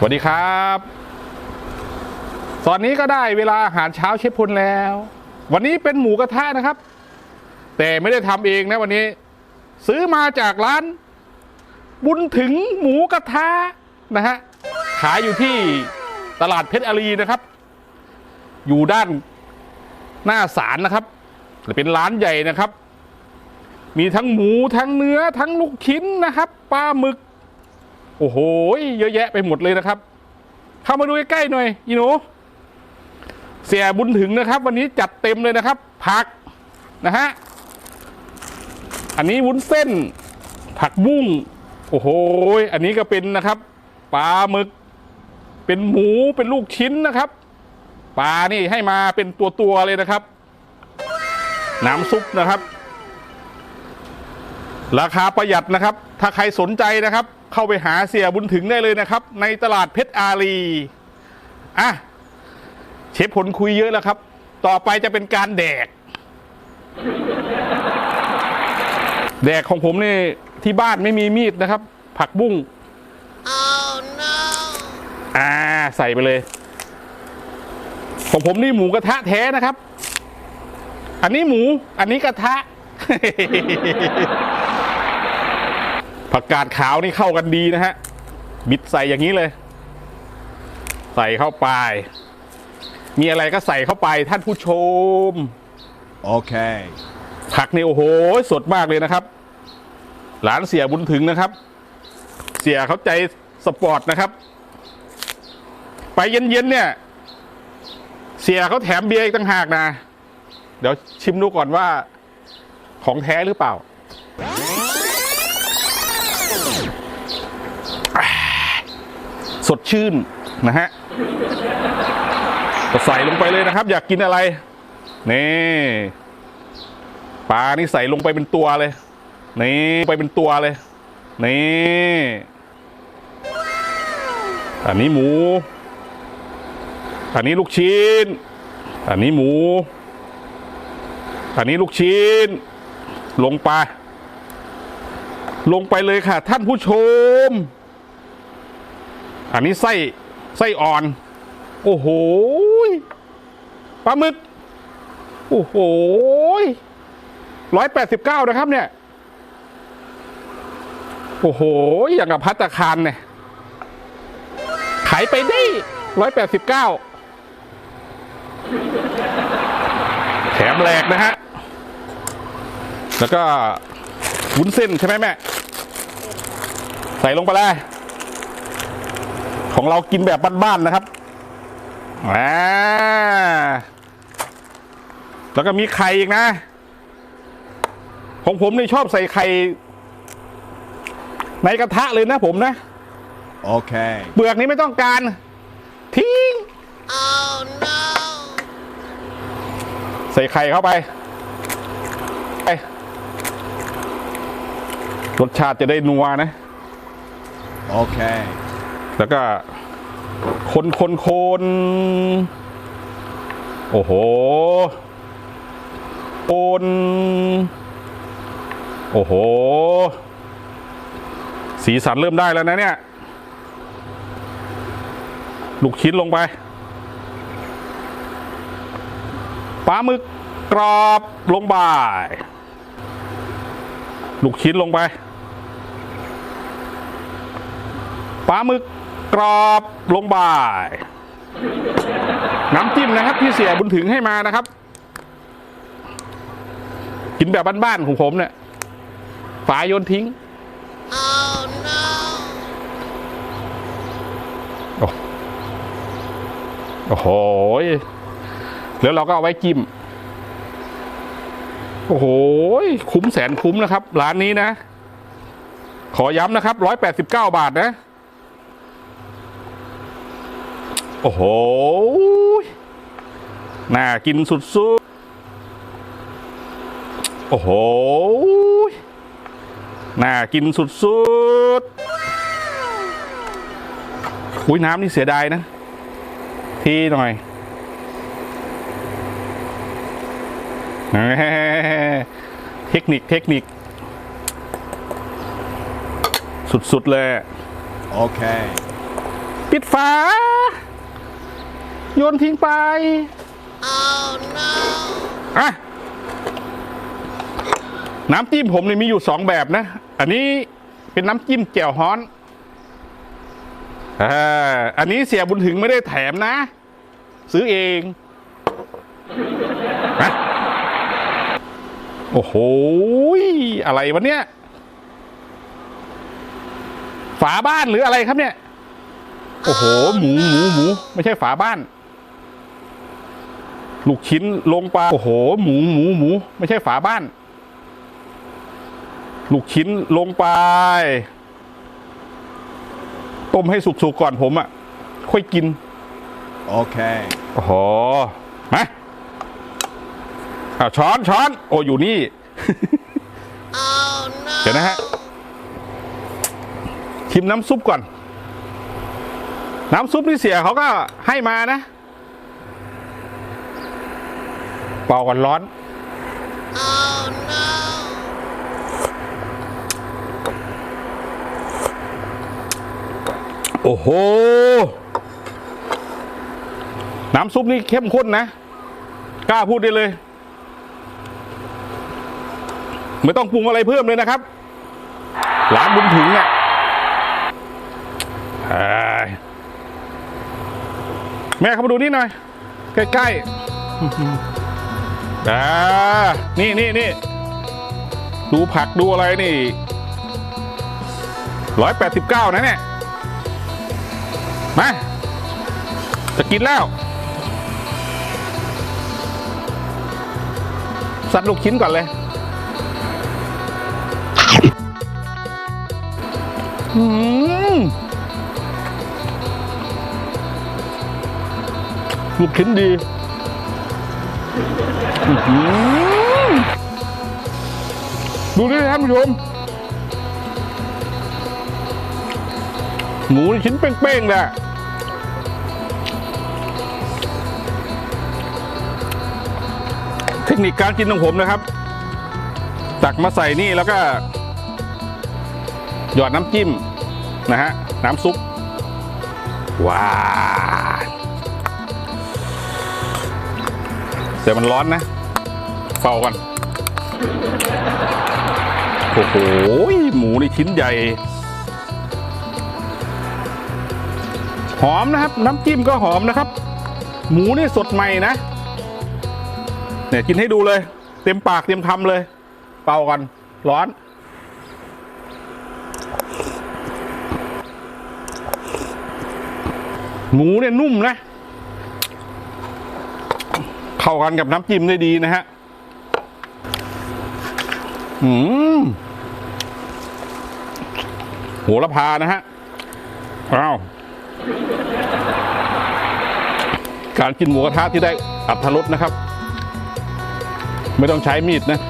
สวัสดีครับ ตอนนี้ก็ได้เวลาอาหารเช้าเชฟพลแล้ว วันนี้เป็นหมูกระทะนะครับ แต่ไม่ได้ทำเองนะวันนี้ ซื้อมาจากร้าน บุญถึงหมูกระทะนะฮะ ขายอยู่ที่ตลาดเพชรอารีนะครับ อยู่ด้านหน้าศาลนะครับ เป็นร้านใหญ่นะครับ มีทั้งหมูทั้งเนื้อทั้งลูกชิ้นนะครับ ปลาหมึก โอ้โห เยอะแยะไปหมดเลยนะครับ เข้ามาดูใกล้ๆหน่อยอีหนู เสียบุญถึงนะครับ วันนี้จัดเต็มเลยนะครับ ผักนะฮะ อันนี้วุ้นเส้น ผักบุ้ง โอ้โห อันนี้ก็เป็นนะครับปลาหมึก เป็นหมู เป็นลูกชิ้นนะครับปลานี่ให้มาเป็นตัวๆเลยนะครับ น้ำซุปนะครับ ราคาประหยัดนะครับ ถ้าใครสนใจนะครับ เข้าไปหาเสียบุญถึงได้เลยนะครับ ในตลาดเพชรอารีอะเชฟผลคุยเยอะแล้วครับ ต่อไปจะเป็นการแดก แดกของผมนี่ที่บ้านไม่มีมีดนะครับ ผักบุ้ง Oh no! อ่าใส่ไปเลย ของผมนี่หมูกระทะแท้นะครับ อันนี้หมู อันนี้กระทะ ผักกาดขาวนี่เข้ากันดีนะฮะ บิดใส่อย่างนี้เลย ใส่เข้าไป มีอะไรก็ใส่เข้าไปท่านผู้ชม Okay. ผักนี่โอ้โห สดมากเลยนะครับ หลานเสียบุญถึงนะครับ เสียเขาใจสปอร์ตนะครับ ไปเย็นๆเนี่ย เสียเขาแถมเบียร์อีกต่างหากนะ เดี๋ยวชิมดูก่อนว่าของแท้หรือเปล่า สดชื่นนะฮะก็ใส่ลงไปเลยนะครับ อยากกินอะไร นี่ปลานี่ใส่ลงไปเป็นตัวเลย นี่ไปเป็นตัวเลย นี่อันนี้หมู อันนี้ลูกชิ้น อันนี้หมู อันนี้ลูกชิ้น ลงไป ลงไปเลยค่ะ ท่านผู้ชม อันนี้ไส้ไส้อ่อน โอ้โหปลาหมึก โอ้โหร้อยแปดสิบเก้านะครับ เนี่ย โอ้โห อย่างกับพัตคารเนี่ย ขายไปได้ร้อยแปดสิบเก้าแถมแหลกนะฮะ แล้วก็วุ้นเส้นใช่ไหมแม่ ใส่ลงไปเลย ของเรากินแบบบ้านๆนะครับอ่าแล้วก็มีไข่อีกนะ ของผมนี่ชอบใส่ไข่ในกระทะเลยนะผมนะ Okay. เปลือกนี้ไม่ต้องการ ทิ้ง Oh no! ใส่ไข่เข้าไปไปรสชาติจะได้นัวนะ Okay. แล้วก็คนคนคนโอ้โหโคนโอ้โห สีสันเริ่มได้แล้วนะเนี่ย ลูกชิ้นลงไปปลาหมึกกรอบลงไปลูกชิ้นลงไปปลาหมึก กรอบลงบ่าย น้ำจิ้มนะครับที่เสียบุญถึงให้มานะครับ กินแบบบ้านๆของผมเนี่ยฝาโยนทิ้ง Oh no! โอ้โห แล้วเราก็เอาไว้จิ้ม โอ้โห คุ้มแสนคุ้มนะครับ ร้านนี้นะ ขอย้ำนะครับร้อยแปดสิบเก้าบาทนะ โอ้โห น่ากินสุดๆ โอ้โห น่ากินสุดๆอุ้ยน้ำนี่เสียดายนะ ทีหน่อยเทคนิคเทคนิค สุดๆเลย Okay. ปิดฝา โยนทิ้งไป Oh no! อะน้ำจิ้มผมเนี่ยมีอยู่สองแบบนะ อันนี้เป็นน้ำจิ้มแจ่วฮ้อนอ่าอันนี้เสียบุญถึงไม่ได้แถมนะ ซื้อเองนะโอ้โหยอะไรวะเนี่ย ฝาบ้านหรืออะไรครับเนี่ย โอ้โห หมูหมูหมู ไม่ใช่ฝาบ้าน ลูกชิ้นลงไปโอ้โห หมูหมูหมู ไม่ใช่ฝาบ้าน ลูกชิ้นลงไป ต้มให้สุกๆก่อนผมอะ่ะ ค่อยกิน Okay. โอ้โหมาเอาช้อนช้อน โอ้อยู่นี่ Oh no! เดี๋ยวนะฮะ ชิมน้ำซุปก่อน น้ำซุปที่เสียเขาก็ให้มานะ เป่าก่อนร้อน Oh no! โอ้โห น้ำซุปนี่เข้มข้นนะ กล้าพูดได้เลย ไม่ต้องปรุงอะไรเพิ่มเลยนะครับ ร้านบุญถึงเนี่ยเอ้ยแม่เข้ามาดูนี่หน่อย ใกล้ๆ อ่านี่นี่นี่ดูผักดูอะไรนี่ร้อยแปดสิบเก้านะเนี่ย มา จะกินแล้ว สัตว์ลูกชิ้นก่อนเลย อืมลูกชิ้นดี ดูนี่ท่านผู้ชม หมูนี่ชิ้นเป้งๆเลยเทคนิคการกินของผมนะครับ ตักมาใส่นี่แล้วก็ หยอดน้ำจิ้มนะฮะ น้ำซุป ว้าแต่มันร้อนนะ เป่ากันโอ้โหหมูนี่ชิ้นใหญ่ หอมนะครับ น้ำจิ้มก็หอมนะครับ หมูนี่สดใหม่นะเนี่ยกินให้ดูเลย เต็มปากเต็มคำเลย เป่ากันร้อนหมูเนี่ยนุ่มนะ เข้ากันกับน้ำจิ้มได้ดีนะฮะ อืมโหระพานะฮะอ้าวการกินหมูกระทะที่ได้อัตรสนะครับ ไม่ต้องใช้มีดนะ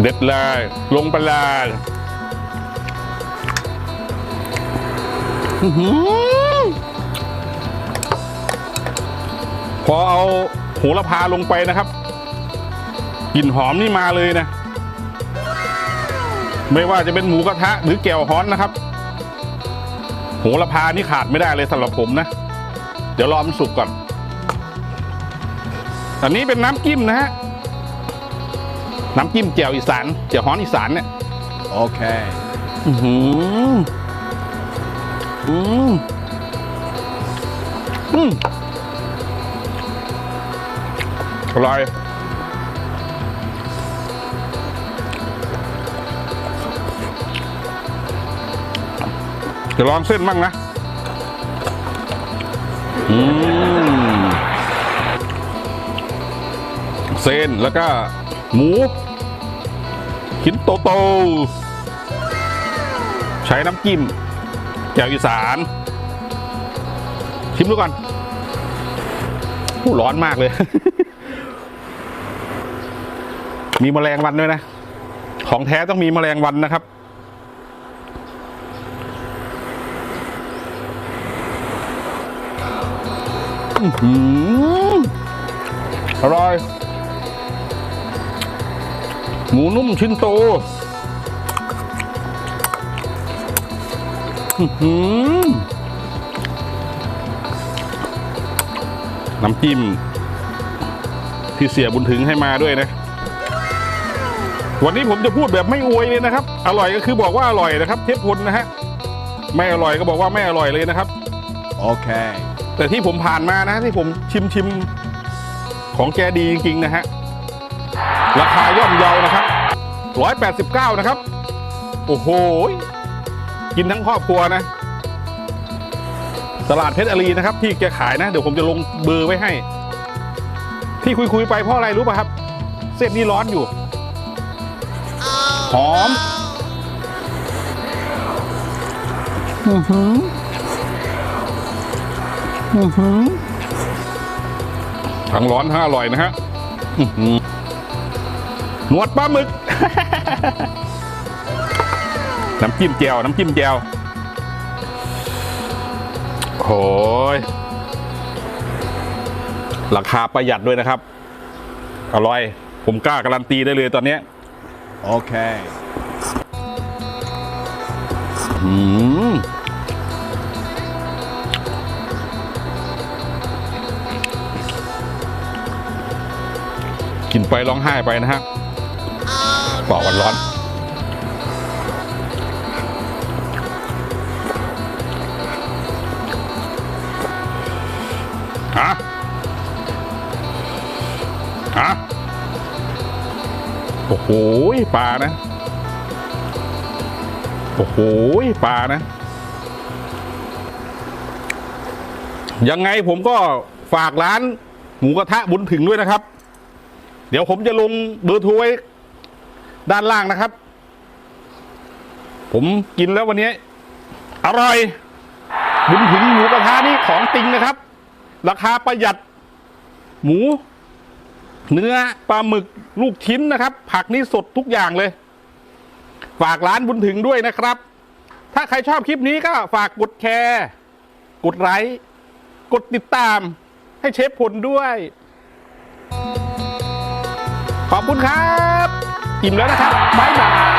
เด็ดเลยลงไปเลยพอเอาโหระพาลงไปนะครับ กลิ่นหอมนี่มาเลยนะ ไม่ว่าจะเป็นหมูกระทะหรือแก้วฮ้อนนะครับ โหระพานี่ขาดไม่ได้เลยสำหรับผมนะ เดี๋ยวรอมันสุกก่อน อันนี้เป็นน้ำจิ้มนะฮะ น้ำจิ้มแจ่วอีสานแจ่วฮ้อนอีสานเนี่ย Okay. อือหืออืมอืมอร่อย จะลองเส้นบ้างนะอืมเส้นแล้วก็หมูชิ้นโตโตๆใช้น้ำจิ้มแจ่วอีสาน ชิมดูก่อนผู้ร้อนมากเลย มีแมลงวันด้วยนะ ของแท้ต้องมีแมลงวันนะครับ อร่อย หมูนุ่มชิ้นโตน้ำจิ้มที่เสียบุญถึงให้มาด้วยนะ วันนี้ผมจะพูดแบบไม่อวยเลยนะครับ อร่อยก็คือบอกว่าอร่อยนะครับ เทพพลนะฮะ ไม่อร่อยก็บอกว่าไม่อร่อยเลยนะครับ Okay. แต่ที่ผมผ่านมานะที่ผมชิมชิมของแกดีจริงๆนะฮะ ราคาย่อมเยานะครับร้อยแปดสิบเก้านะครับ โอ้โห กินทั้งครอบครัวนะ ตลาดเพชรอารีนะครับ ที่แกขายนะ เดี๋ยวผมจะลงเบอร์ไว้ให้ ที่คุยๆไปเพราะอะไรรู้ป่ะครับ เส้นนี้ร้อนอยู่ หอม อือหือ ทั้งร้อนทั้งอร่อยนะฮะอื้อหือหนวดปลาหมึก น้ำจิ้มแจ่วน้ำจิ้มแจ่วโอ้ยราคาประหยัดด้วยนะครับ อร่อย ผมกล้าการันตีได้เลยตอนเนี้ย Okay. อืม ไปร้องไห้ไปนะฮะเปล่าวันร้อน ฮะ ฮะ โอ้โหปลานะ โอ้โหปลานะ ยังไงผมก็ฝากร้านหมูกระทะบุญถึงด้วยนะครับ เดี๋ยวผมจะลงเบอร์โทรไว้ด้านล่างนะครับ ผมกินแล้ววันนี้ อร่อยบุญถึงหมูกระทะนี่ของจริงนะครับ ราคาประหยัด หมู เนื้อปลาหมึกลูกชิ้นนะครับ ผักนี่สดทุกอย่างเลย ฝากร้านบุญถึงด้วยนะครับ ถ้าใครชอบคลิปนี้ก็ฝากกดแชร์ กดไลค์กดติดตามให้เชฟพลด้วย ขอบคุณครับ อิ่มแล้วนะครับบ๊ายบาย